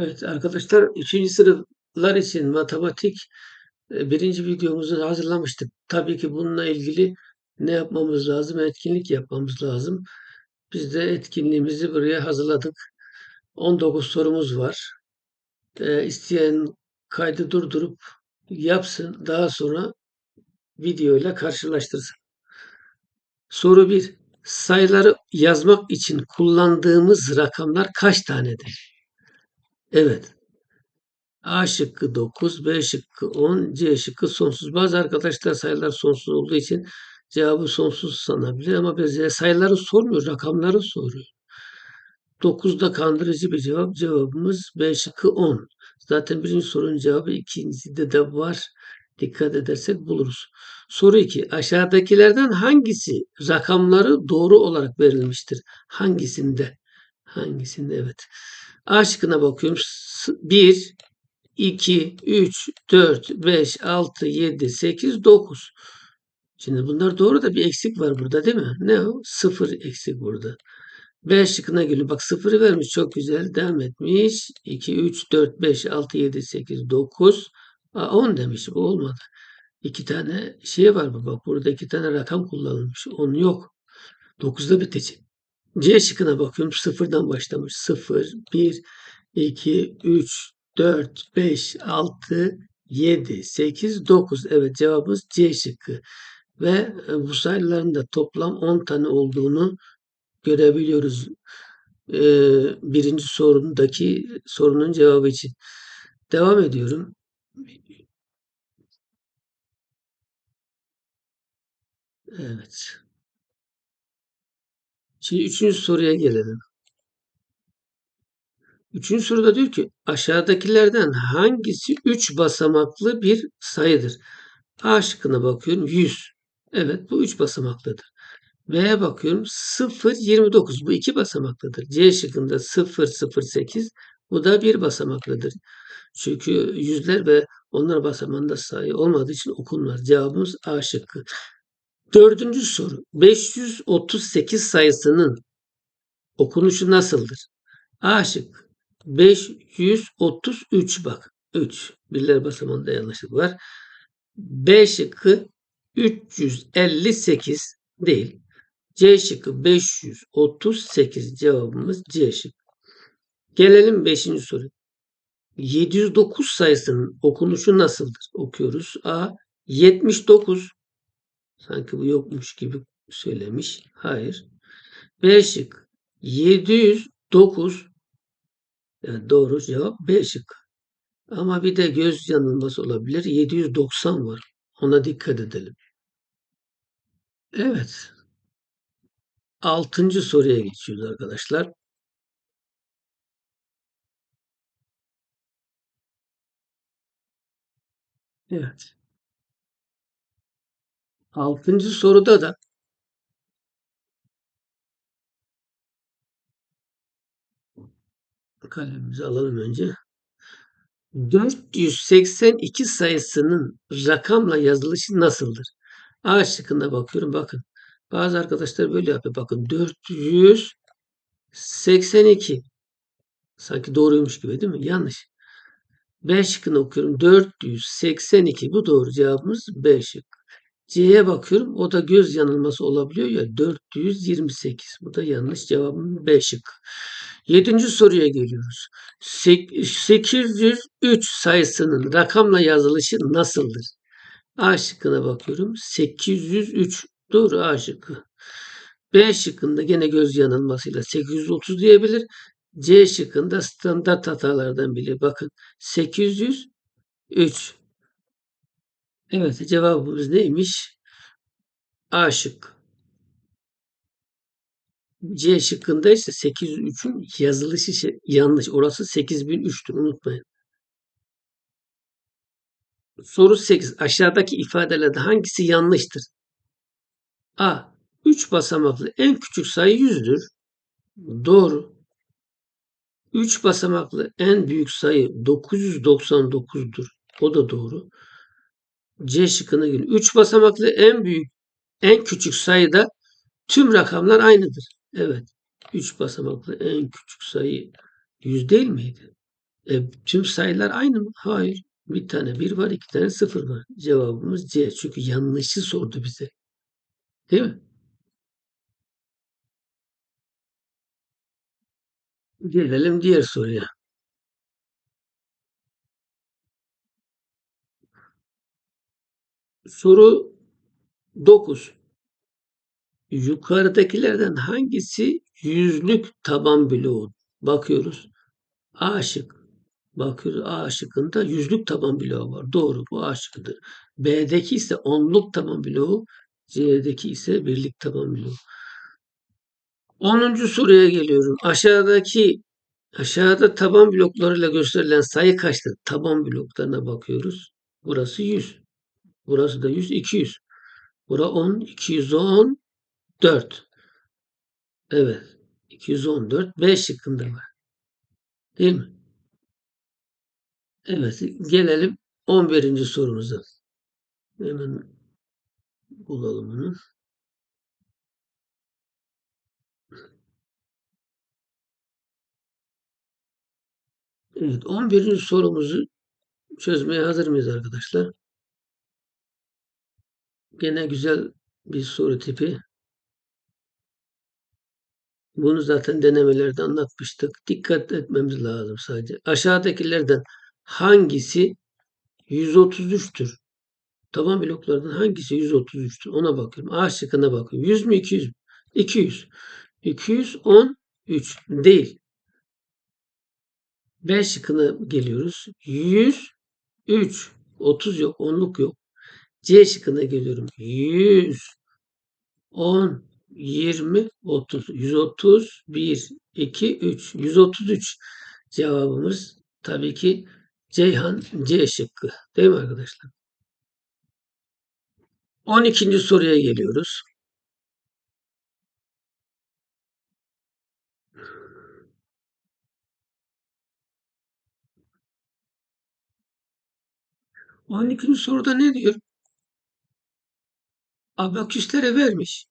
Evet arkadaşlar 3. sınıflar için matematik e, birinci videomuzu hazırlamıştık. Tabii ki bununla ilgili ne yapmamız lazım? Etkinlik yapmamız lazım. Biz de etkinliğimizi buraya hazırladık. 19 sorumuz var. E, isteyen kaydı durdurup yapsın. Daha sonra video ile karşılaştırsın. Soru 1. Sayıları yazmak için kullandığımız rakamlar kaç tanedir? Evet. A şıkkı 9, B şıkkı 10, C şıkkı sonsuz. Bazı arkadaşlar sayılar sonsuz olduğu için cevabı sonsuz sanabilir ama bize sayıları sormuyor, rakamları soruyor. 9'da kandırıcı bir cevap. Cevabımız B şıkkı 10. Zaten birinci sorunun cevabı ikincide de var. Dikkat edersek buluruz. Soru 2. Aşağıdakilerden hangisi rakamları doğru olarak verilmiştir? Hangisinde? Hangisinde? Evet. A şıkkına bakıyorum. 1, 2, 3, 4, 5, 6, 7, 8, 9. Şimdi bunlar doğru da bir eksik var burada değil mi? Ne o? 0 eksik burada. B şıkkına geliyor. Bak 0'ı vermiş. Çok güzel. Devam etmiş. 2, 3, 4, 5, 6, 7, 8, 9. Aa, 10 demiş. Bu olmadı. İki tane şey var mı? Bak burada iki tane rakam kullanılmış. 10 yok. 9'da bitecek. C şıkkına bakıyorum. Sıfırdan başlamış. 0, 1, 2, 3, 4, 5, 6, 7, 8, 9. Evet cevabımız C şıkkı. Ve e, bu sayıların da toplam 10 tane olduğunu görebiliyoruz. Ee, birinci sorundaki sorunun cevabı için. Devam ediyorum. Evet. Şimdi üçüncü soruya gelelim. Üçüncü soruda diyor ki aşağıdakilerden hangisi üç basamaklı bir sayıdır? A şıkkına bakıyorum 100. Evet bu üç basamaklıdır. B'ye bakıyorum 0, 29. Bu iki basamaklıdır. C şıkkında 0, 0, 8. Bu da bir basamaklıdır. Çünkü yüzler ve onlar basamağında sayı olmadığı için okunmaz. Cevabımız A şıkkı. Dördüncü soru. 538 sayısının okunuşu nasıldır? A şıkkı. 533 bak. 3. Birler basamağında yanlışlık var. B şıkkı 358 değil. C şıkkı 538 cevabımız C şıkkı. Gelelim 5. soru. 709 sayısının okunuşu nasıldır? Okuyoruz. A 79 sanki bu yokmuş gibi söylemiş. Hayır. B şık 709 yani doğru cevap B şık. Ama bir de göz yanılması olabilir. 790 var. Ona dikkat edelim. Evet. Altıncı soruya geçiyoruz arkadaşlar. Evet. Altıncı soruda da kalemimizi alalım önce. 482 sayısının rakamla yazılışı nasıldır? A şıkkına bakıyorum. Bakın. Bazı arkadaşlar böyle yapıyor. Bakın 482. Sanki doğruymuş gibi değil mi? Yanlış. B şıkkını okuyorum. 482. Bu doğru cevabımız B şık. C'ye bakıyorum. O da göz yanılması olabiliyor ya. 428. Bu da yanlış. Cevabım B şık. Yedinci soruya geliyoruz. 803 sayısının rakamla yazılışı nasıldır? A şıkkına bakıyorum. 803. Doğru A şıkkı. B şıkkında gene göz yanılmasıyla 830 diyebilir. C şıkkında standart hatalardan biri. Bakın 803. Evet cevabımız neymiş? A şık. C şıkkında ise 803'ün yazılışı yanlış. Orası 8003'tür unutmayın. Soru 8. Aşağıdaki ifadelerde hangisi yanlıştır? A. 3 basamaklı en küçük sayı 100'dür. Doğru. 3 basamaklı en büyük sayı 999'dur. O da doğru. C şıkkına göre 3 basamaklı en büyük en küçük sayıda tüm rakamlar aynıdır. Evet. 3 basamaklı en küçük sayı 100 değil miydi? E, tüm sayılar aynı mı? Hayır. Bir tane 1 var, iki tane 0 var. Cevabımız C. Çünkü yanlışı sordu bize. Değil mi? Gelelim diğer soruya. Soru 9. Yukarıdakilerden hangisi yüzlük taban bloğu? Bakıyoruz. A şık. Bakıyoruz A şıkkında yüzlük taban bloğu var. Doğru bu A şıkkıdır. B'deki ise onluk taban bloğu. C'deki ise birlik taban bloğu. 10. soruya geliyorum. Aşağıdaki aşağıda taban bloklarıyla gösterilen sayı kaçtır? Taban bloklarına bakıyoruz. Burası 100. Burası da 100, 200. Bura 10, 210, 4. Evet. 214 B şıkkında var. Değil mi? Evet. Gelelim 11. sorumuza. Hemen bulalım onu. Evet. 11. sorumuzu çözmeye hazır mıyız arkadaşlar? Gene güzel bir soru tipi. Bunu zaten denemelerde anlatmıştık. Dikkat etmemiz lazım sadece. Aşağıdakilerden hangisi 133'tür? Taban bloklardan hangisi 133'tür? Ona bakıyorum. A şıkkına bakıyorum. 100 mü 200 mü? 200. 213 değil. B şıkkına geliyoruz. 103. 30 yok. 10'luk yok. C şıkkına geliyorum. 100. 10. 20, 30. 130, 1, 2, 3. 133 cevabımız tabii ki Ceyhan C şıkkı. Değil mi arkadaşlar? 12. soruya geliyoruz. On ikinci soruda ne diyor? Abaküslere vermiş.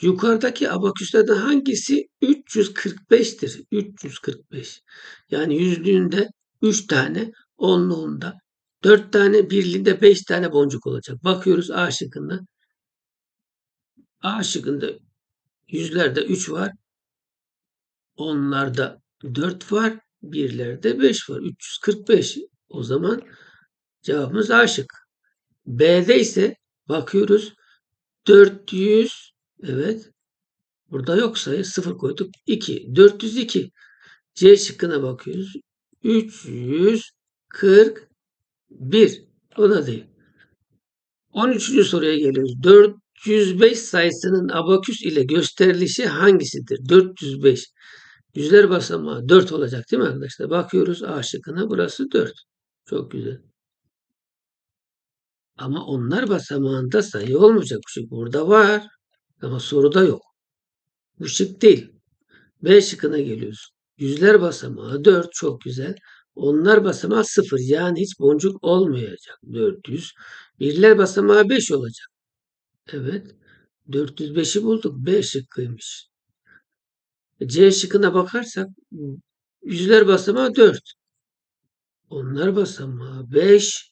Yukarıdaki abaküslerden hangisi 345'tir? 345. Yani yüzlüğünde 3 tane, onluğunda 4 tane, birliğinde 5 tane boncuk olacak. Bakıyoruz A şıkkında. A şıkkında yüzlerde 3 var. Onlarda 4 var. Birlerde 5 var. 345. O zaman cevabımız A şık. B'de ise bakıyoruz 400 evet. Burada yok sayı 0 koyduk 2 402 C şıkkına bakıyoruz. 341 o da değil. 13. soruya geliyoruz. 405 sayısının abaküs ile gösterilişi hangisidir? 405 yüzler basamağı 4 olacak değil mi arkadaşlar? Bakıyoruz A şıkkına. Burası 4 çok güzel ama onlar basamağında sayı olmayacak. Çünkü burada var ama soruda yok. Bu şık değil. B şıkkına geliyoruz. Yüzler basamağı 4 çok güzel. Onlar basamağı 0 yani hiç boncuk olmayacak. 400. Birler basamağı 5 olacak. Evet. 405'i bulduk. B şıkkıymış. C şıkkına bakarsak yüzler basamağı 4. Onlar basamağı 5.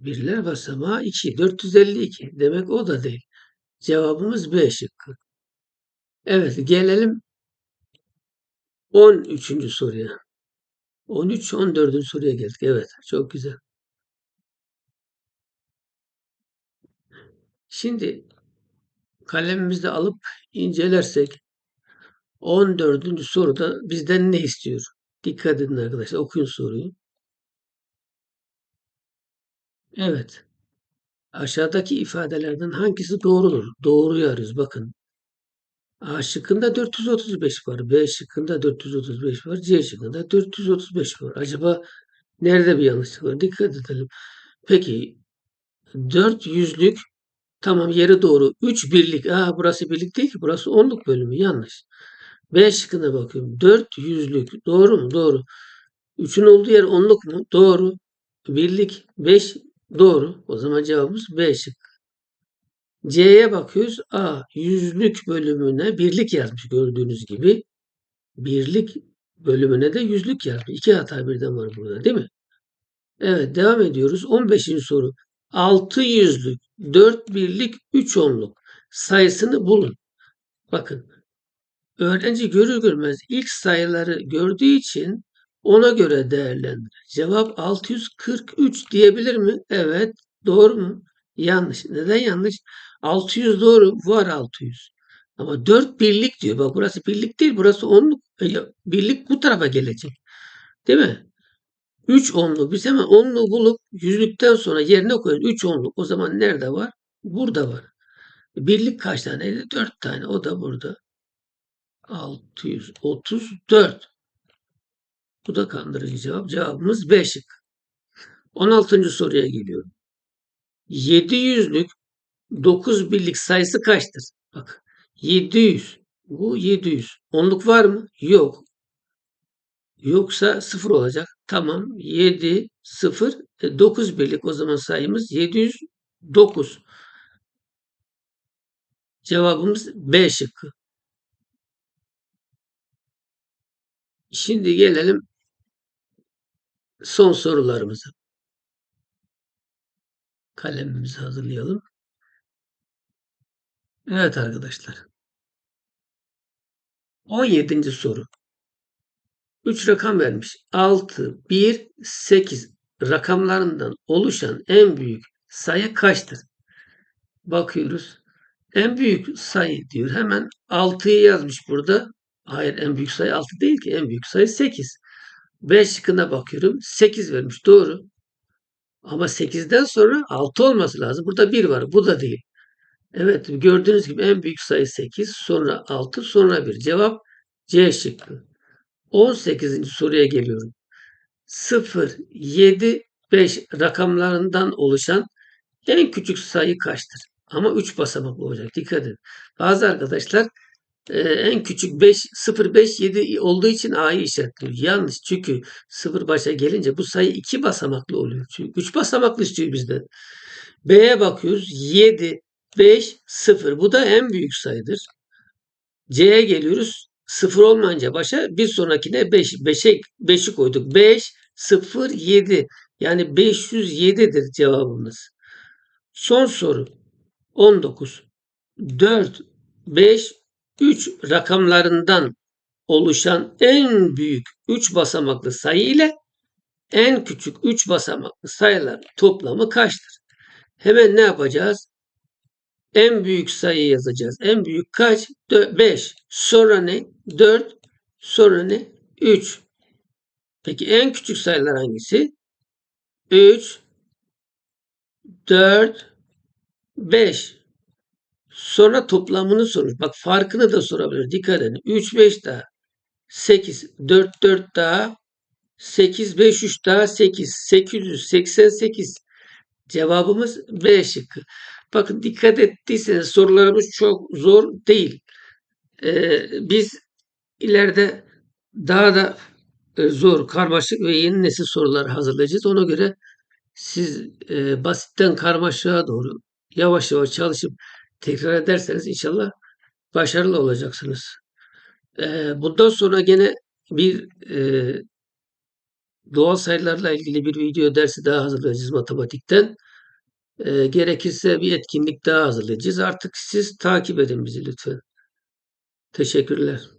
Birler basamağı 2. 452. Demek o da değil. Cevabımız B şıkkı. Evet gelelim 13. soruya. 13 14. soruya geldik. Evet çok güzel. Şimdi kalemimizde alıp incelersek 14. soruda bizden ne istiyor? Dikkat edin arkadaşlar okuyun soruyu. Evet. Aşağıdaki ifadelerden hangisi doğrudur? Doğruyu arıyoruz. Bakın. A şıkkında 435 var. B şıkkında 435 var. C şıkkında 435 var. Acaba nerede bir yanlışlık var? Dikkat edelim. Peki 4 yüzlük tamam yeri doğru. 3 birlik. Aa burası birlik değil ki. Burası onluk bölümü. Yanlış. B şıkkına bakıyorum. 4 yüzlük. Doğru mu? Doğru. 3'ün olduğu yer onluk mu? Doğru. Birlik 5 doğru. O zaman cevabımız B şık. C'ye bakıyoruz. A yüzlük bölümüne birlik yazmış gördüğünüz gibi. Birlik bölümüne de yüzlük yazmış. İki hata birden var burada değil mi? Evet devam ediyoruz. 15. soru. 6 yüzlük, 4 birlik, 3 onluk sayısını bulun. Bakın öğrenci görür görmez ilk sayıları gördüğü için ona göre değerlendirir. Cevap 643 diyebilir mi? Evet. Doğru mu? Yanlış. Neden yanlış? 600 doğru. Var 600. Ama 4 birlik diyor. Bak burası birlik değil. Burası onluk. E, birlik bu tarafa gelecek. Değil mi? 3 onlu. Biz hemen onlu bulup yüzlükten sonra yerine koyuyoruz. 3 onluk. O zaman nerede var? Burada var. Birlik kaç taneydi? 4 tane. O da burada. 634. Bu da kandırıcı cevap. Cevabımız B şık. 16. soruya geliyorum. 700'lük 9 birlik sayısı kaçtır? Bak 700. Bu 700. Onluk var mı? Yok. Yoksa 0 olacak. Tamam. 7, 0, 9 birlik o zaman sayımız 709. Cevabımız B şıkkı. Şimdi gelelim son sorularımıza. Kalemimizi hazırlayalım. Evet arkadaşlar. 17. soru. 3 rakam vermiş. 6, 1, 8 rakamlarından oluşan en büyük sayı kaçtır? Bakıyoruz. En büyük sayı diyor. Hemen 6'yı yazmış burada. Hayır en büyük sayı 6 değil ki. En büyük sayı 8. B şıkkına bakıyorum. 8 vermiş. Doğru. Ama 8'den sonra 6 olması lazım. Burada 1 var. Bu da değil. Evet gördüğünüz gibi en büyük sayı 8. Sonra 6. Sonra 1. Cevap C şıkkı. 18. soruya geliyorum. 0, 7, 5 rakamlarından oluşan en küçük sayı kaçtır? Ama 3 basamaklı olacak. Dikkat edin. Bazı arkadaşlar e, en küçük 5, 0, 5, 7 olduğu için A'yı işaretliyor. Yanlış. Çünkü 0 başa gelince bu sayı 2 basamaklı oluyor. Çünkü 3 basamaklı istiyor bizden. B'ye bakıyoruz. 7, 5, 0. Bu da en büyük sayıdır. C'ye geliyoruz. 0 olmayınca başa bir sonrakine 5. 5'e 5'i koyduk. 5, 0, 7. Yani 507'dir cevabımız. Son soru. 19. 4, 5, 3 rakamlarından oluşan en büyük 3 basamaklı sayı ile en küçük 3 basamaklı sayılar toplamı kaçtır? Hemen ne yapacağız? En büyük sayı yazacağız. En büyük kaç? 5. Sonra ne? 4. Sonra ne? 3. Peki en küçük sayılar hangisi? 3, 4, 5. Sonra toplamını sorur. Bak farkını da sorabilir. Dikkat edin. 3, 5 daha. 8, 4, 4 daha. 8, 5, 3 daha 8. 888. Cevabımız B şıkkı. Bakın dikkat ettiyseniz sorularımız çok zor değil. Ee, biz ileride daha da e, zor, karmaşık ve yeni nesil sorular hazırlayacağız. Ona göre siz e, basitten karmaşığa doğru yavaş yavaş çalışıp tekrar ederseniz inşallah başarılı olacaksınız. E, bundan sonra gene bir e, doğal sayılarla ilgili bir video dersi daha hazırlayacağız matematikten. E, gerekirse bir etkinlik daha hazırlayacağız. Artık siz takip edin bizi lütfen. Teşekkürler.